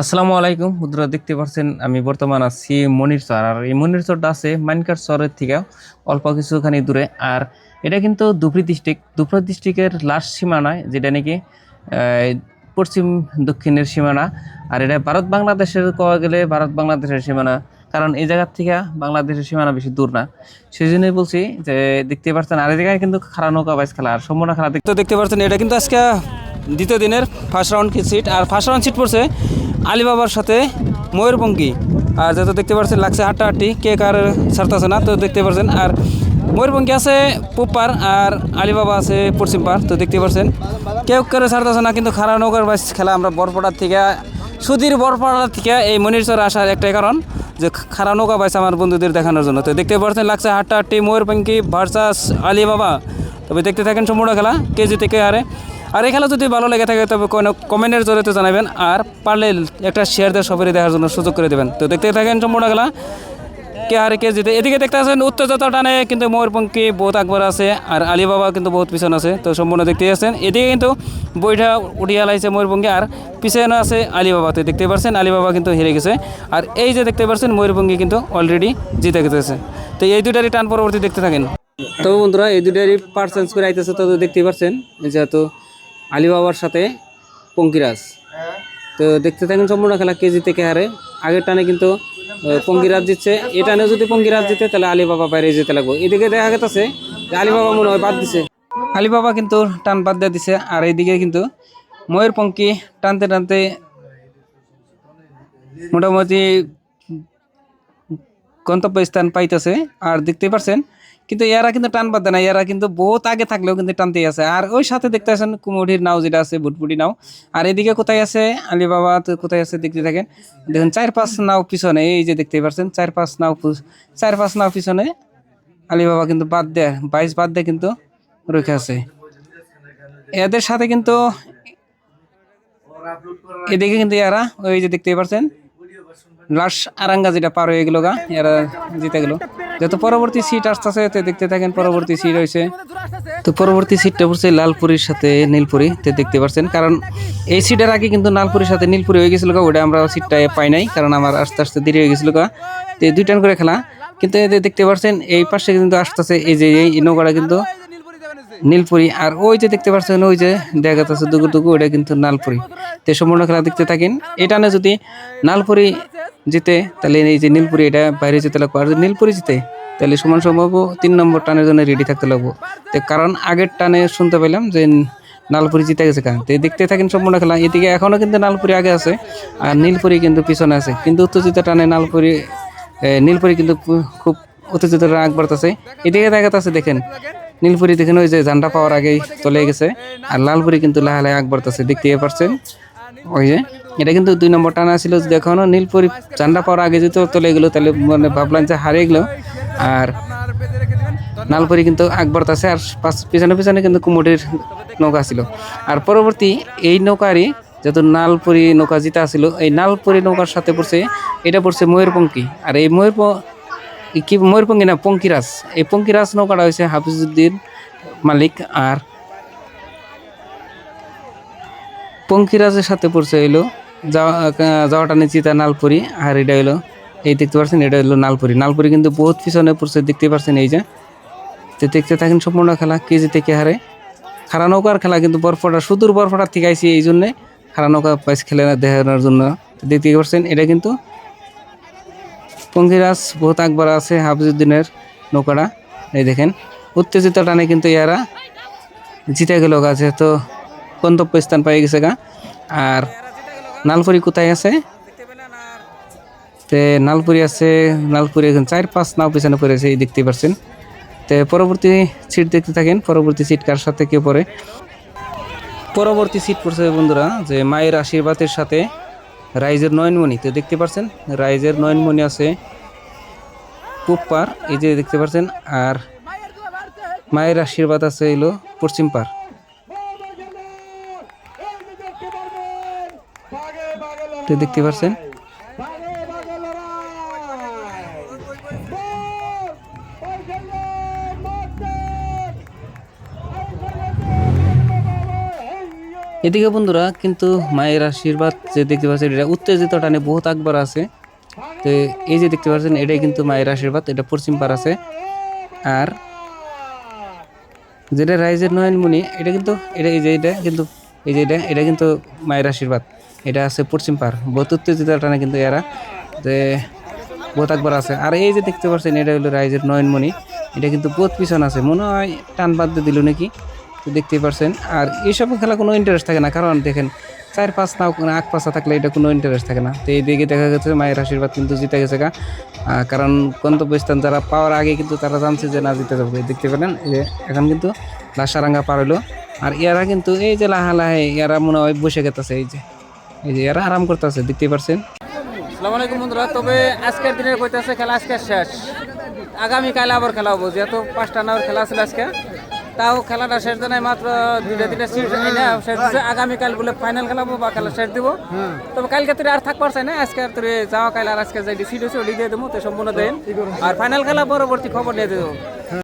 আসসালামু আলাইকুম। বন্ধুরা, দেখতে পাচ্ছেন, আমি বর্তমান আছি মনির চর। আর এই মনির চরটা আছে মাইনকার চরের থেকে অল্প কিছুখানি দূরে। আর এটা কিন্তু দুপুরি ডিস্ট্রিক্ট দুপুরি ডিস্ট্রিক্টের লাস্ট সীমানায় যেটা নাকি পশ্চিম দক্ষিণের সীমানা। আর এটা ভারত বাংলাদেশের কওয়া গেলে ভারত বাংলাদেশের সীমানা। কারণ এই জায়গার থেকে বাংলাদেশের সীমানা বেশি দূর না। সেই জন্যই বলছি যে, দেখতে পাচ্ছেন, আর এই জায়গায় কিন্তু খারা নৌকা বাইস খেলা আর সম্পূর্ণ খেলা দেখতে দেখতে পাচ্ছেন, এটা কিন্তু আজকে দ্বিতীয় দিনের ফার্স্ট রাউন্ড সিট আর ফার্স্ট রাউন্ড সিট পড়ছে আলিবাবার সাথে ময়ূরপঙ্খী আর যত দেখতে পাচ্ছেন লাগছে হাট্টাহাট্টি কে কার ছাড়তেছে না, তো দেখতে পাচ্ছেন আর ময়ূরপঙ্খী আছে পূব পার আর আলিবাবা আছে পশ্চিম পার তো দেখতে পাচ্ছেন কেউ কেউ ছাড়তেছে না, কিন্তু খারা নৌকার বাইস খেলা আমরা বরপড়ার থেকে সুধীর বরপড়ার থেকে এই মনিরচর আসার একটাই কারণ, যে খারা নৌকা পাইছে আমার বন্ধুদের দেখানোর জন্য। তো দেখতে পাচ্ছেন লাগছে হাট্টাহাট্টি ময়ূরপঙ্খী ভার্সাস আলিবাবা। তবে দেখতে থাকেন সম্পূর্ণ খেলা কে জিতে কে হারে। আর এই খেলা যদি ভালো লেগে থাকে, তবে কোনো কমেন্টের জরিয়ে জানাবেন আর পারলে একটা শেয়ার দিয়ে সবারই দেখার জন্য সুযোগ করে দেবেন। তো দেখতে থাকেন সম্পূর্ণ খেলা। কে আর কে জিতে। এদিকে দেখতে আছেন উত্তেজতা টানে কিন্তু ময়ূরপঙ্খী বহুত আকবর আছে আর আলিবাবা কিন্তু বহুত পিছন আছে। তো সম্পূর্ণ দেখতে আছেন। এদিকে কিন্তু বইটা উঠিয়ে লাইছে ময়ূরপঙ্খী আর পিছনে আছে আলিবাবা। তো দেখতে পাচ্ছেন আলিবাবা কিন্তু হেরে গেছে। আর এই যে দেখতে পাচ্ছেন ময়ূরপঙ্খী কিন্তু অলরেডি জিতে গেছে। তো এই দুটারই টান পরবর্তী দেখতে থাকেন। তো বন্ধুরা, এই দুটারই চেঞ্জ করে আইতেছে তো দেখতে পাচ্ছেন যেহেতু আলিবাবার সাথে পঙ্কিরাজ। তো দেখতে থাকেন সম্পূর্ণ খেলা কে জিতে কে হারে। আগের টানে কিন্তু পঙ্কিরাজ জিতছে। এই টানে যদি পঙ্কিরাজ জিতে, তাহলে আলিবাবা বাইরে যেতে লাগবো। এদিকে দেখা গেছে যে আলিবাবা মনে হয় বাদ দিছে। আলিবাবা কিন্তু টান বাদ দিয়ে দিছে, আর এইদিকে কিন্তু ময়ের পঙ্কি টানতে টানতে মোটামুটি গন্তব্যস্থান পাইতেছে। আর দেখতে পারছেন কিন্তু এরা কিন্তু টান দেয় না, এরা কিন্তু বহুত আগে থাকলেও কিন্তু টানতেই আছে। আর ওই সাথে দেখতে আছেন কুমুঠির নাও যেটা আছে, বুটবুটি নাও। আর এদিকে কোথায় আছে? আলিবাবা কোথায় আছে দেখতে থাকেন। দেখুন চার পাঁচ নাও পিছনে, এই যে দেখতে পাচ্ছেন চার পাঁচ নাও চার পাঁচ নাও পিছনে আলিবাবা কিন্তু বাদ দেয়, বাইশ বাদ দেয় কিন্তু রেখে আছে। এদের সাথে কিন্তু এদিকে কিন্তু এরা, ওই যে দেখতে পাচ্ছেন লাশ আরাঙ্গা যেটা পার হয়ে গেল গা, এরা জিতে গেল। যত পরবর্তী সিট আসতেছে, তে দেখতে থাকেন পরবর্তী সিট হয়েছে তো পরবর্তী সিটটা পড়ছে লালপুরির সাথে নীলপুরি, তে দেখতে পাচ্ছেন। কারণ এই সিটের আগে কিন্তু লালপুরির সাথে নীলপুরি হয়ে গেছিল ওটা আমরা সিটটা পাই নাই, কারণ আমার আস্তে আস্তে দেরি হয়ে গেছিল তো দুই টান করে খেলা। কিন্তু দেখতে পাচ্ছেন, এই পাশে কিন্তু আসতেছে, এই যে এই নৌকাটা কিন্তু নীলপুরি। আর ওই যে দেখতে পাচ্ছেন, ওই যে দেখা যাচ্ছে দুগু দুগু ওইটা কিন্তু নালপুরি। তো সম্পূর্ণ খেলা দেখতে থাকেন। এটা না যদি নালপুরি জিতে, তাহলে এই যে নীলপুরি, এটা বাইরে যেতে লাগবো। আর যদি নীলপুরি জিতে, তাহলে সমান সম্ভব তিন নম্বর টানের জন্য রেডি থাকতে লাগবো। তো কারণ আগের টানে শুনতে পেলাম যে নালপুরি জিতে গেছে কারণ। তো দেখতে থাকেন সম্পূর্ণ খেলা। এদিকে এখনও কিন্তু নালপুরি আগে আছে, আর নীলপুরি কিন্তু পিছনে আছে। কিন্তু উত্তেজিত টানে নালপুরি নীলপুরি কিন্তু খুব উত্তেজিত রাগ বাড়তেছে। এদিকে দেখা যাচ্ছে দেখেন। নীলপুরি দেখেন ওই যে ঝান্ডা পাওয়ার আগেই চলে গেছে। আর লালপুরি কিন্তু লাহে আগ বাড়তেছে, দেখতে পারছেন? ওই যে, এটা কিন্তু দুই নম্বর টানা ছিল যদি এখনও নীলপুরি ঝান্ডা পাওয়ার আগে যদি চলে গেলো, তাহলে মানে ভাবলাম যে হারিয়ে গেলো। আর নালপুরি কিন্তু আগ বাড়তেছে, আর পিছনে পিছনে কিন্তু কুমুটির নৌকা ছিল। আর পরবর্তী এই নৌকারই যত নালপুরি নৌকা জিতা ছিল, এই নালপুরি নৌকার সাথে পড়ছে, এটা পড়ছে ময়ূরপঙ্খী। আর এই ময়ূর কি ময়ূরপঙ্খী না পঙ্কিরাজ এই পঙ্কিরাজ নৌকাটা হয়েছে হাফিজুদ্দিন মালিক আর পঙ্কিরাজের সাথে পড়ছে হইল। যাওয়া যাওয়াটা নিচিতা নালপুরি আর এটা হইল, এই দেখতে পাচ্ছেন এটা হলো নালপুরি। নালপুরি কিন্তু বহুত পিছনে পড়ছে, দেখতে পাচ্ছেন এই যে। তো দেখতে থাকেন সম্পূর্ণ খেলা, কে জিতে কে হারে। খারা নৌকার খেলা কিন্তু বরফটা, সুদূর বরফটা থেকে এই জন্যে। খারা নৌকা পাইস খেলে দেখানোর জন্য। দেখতে পাচ্ছেন এটা কিন্তু পঙ্গিরাজ বহুত আকবর আছে হাফিজুদ্দিনের নৌকাটা। এই দেখেন, উত্তেজিত টানে কিন্তু ইয়ারা জিতে গেল গা, যেহেতু গন্তব্য স্থান পাই গেছে গা। আর নালপুরি কোথায় আছে? তে নালপুরি আছে নালপুরি এখন চার পাঁচ নাও পিছনে পড়েছে, এই দেখতে পারছেন। তে পরবর্তী সিট দেখতে থাকেন, পরবর্তী সিট কার সাথে কে পড়ে? পরবর্তী সিট পড়ছে বন্ধুরা, যে মায়ের আশীর্বাদের সাথে রাইজের নয়নমণি, তো দেখতে পাচ্ছেন রাইজের নয়নমণি আছে পূব পার এই যে দেখতে পাচ্ছেন আর মায়ের আশীর্বাদ আছে এলো পশ্চিম পার। তো দেখতে পাচ্ছেন এদিকে বন্ধুরা, কিন্তু মায়ের আশীর্বাদ যে দেখতে পাচ্ছেন, এটা উত্তেজিত টানে বহুত আকবার আছে। তো এই যে দেখতে পাচ্ছেন, এটাই কিন্তু মায়ের আশীর্বাদ, এটা পশ্চিম পার আছে। আর যেটা রাইজের নয়নমণি, এটা কিন্তু, এটা এই যে এটা কিন্তু, এই যে এটা এটা কিন্তু মায়ের আশীর্বাদ। এটা আছে পশ্চিম পার বহুত উত্তেজিত টানে কিন্তু এরা। যে বহুত একবার আছে। আর এই যে দেখতে পাচ্ছেন, এটা হলো রাইজের নয়নমণি, এটা কিন্তু বহুত পিছন আছে। মনে হয় টান বাদ দিল নাকি? তো দেখতেই পারছেন। আর এইসব খেলা কোনো ইন্টারেস্ট থাকে না, কারণ দেখেন, চার পাঁচ কোনো আগ পাঁচা থাকলে এটা কোনো ইন্টারেস্ট থাকে না। তো এই দিকে দেখা গেছে, মায়ের আশীর্বাদ কিন্তু জিতে গেছে গা। কারণ গন্তব্যস্থান যারা পাওয়ার আগে কিন্তু তারা জানছে যে না, জিতে যাবে। দেখতে পেলেন যে এখন কিন্তু লাসারাঙ্গা পার হলো। আর ইয়ারা কিন্তু এই যে লাহা লাহে ইয়ারা মনে হয় বসে গেতেছে, এই যে এই যে এরা আরাম করতেছে দেখতে পারছেন। আলাইকুম বন্ধুরা, তবে আজকের দিনের কইতাছে খেলা আজকে শেষ। আগামীকাল আবার খেলা হব, যেহেতু পাঁচটা নাওয়ার খেলা ছিল আজকে। তাও খেলাটা শেষ দিনে মাত্র দুইটা দিনে সিট শেষ দিচ্ছে আগামীকাল বলে ফাইনাল খেলাবো বা খেলা শেষ দিব। তবে কালকে তুই আর থাকবার চাই না আজকে আর তুই যাওয়া কাল আর আজকে যাই সিট হয়েছে ওটি দিয়ে দেবো তো সম্পূর্ণ দেন। আর ফাইনাল খেলা পরবর্তী খবর নিয়ে দেবো।